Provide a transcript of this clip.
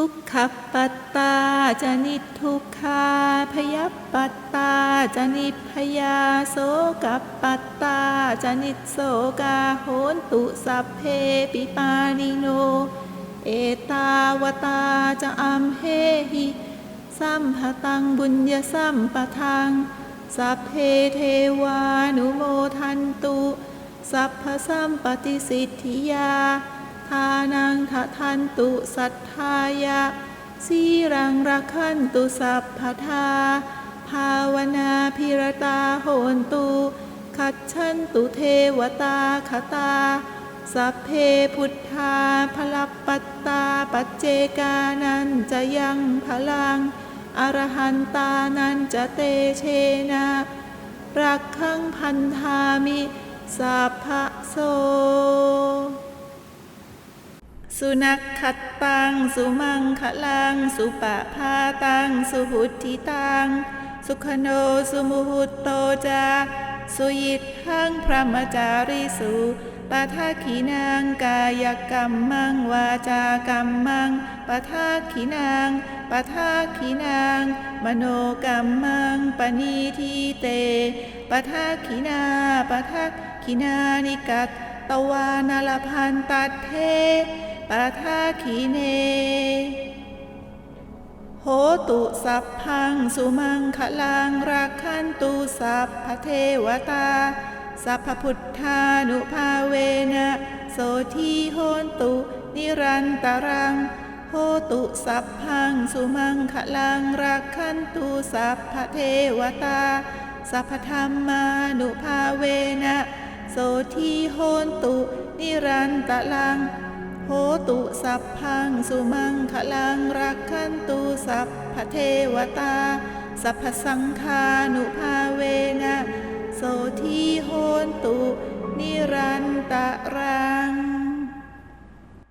ทุกขปัตตาจะนิทุกขาพยัปปัตตาจะนิพยาโสกัปปัตตาจะนิโสกาโหนตุสัพเพปิปานิโน เอตาวตาจะอัมเหหิสัมภตังบุญญสัมปทัง สัพเพเทวานุโมทันตุ สัพพสัมปติสิทธิยา ทานังทะทันตุสัทธายะสีรังรักขันตุสัพพทา ภาวนาพิรตาโหนตุขัดชันตุเทวตาคตา สัพเพพุทธาพลับปัตตาปัจเจกานันจะยังพลัง อรหันตานันจะเตเชนะรักขังพันธามิสัพพะโส สุนักขัดตัง สุมังคลัง สุปะพาตัง สุหุติตัง สุขโน สุมุหุตโตจา สุยิตหังพระมจาริสุปะทาขีนางกายกรรมมังวาจากรรมมังปะทาขีนางปะทาขีนาง มโนกรรมมังปณีทีเตปะทาขีนาปะทาขีนานิกัต ตวานลพันตัดเทปะทาขีเน โหตุสัพพังสุมังคลังรักขันตุสัพพเทวตา สัพพพุทธานุภาเวนะโสทีโหนตุ นิรันตรัง โหตุสัพพังสุมังคลังรักขันตุสัพพเทวตา สัพพธรรมานุภาเวนะ โสทีโหนตุ นิรันตะลัง โหตุสัพพังสุมังคลังรักขันตุสัพพเทวตา สัพพสังคานุภาเวนะ โสทีโหนตุ นิรันตะรั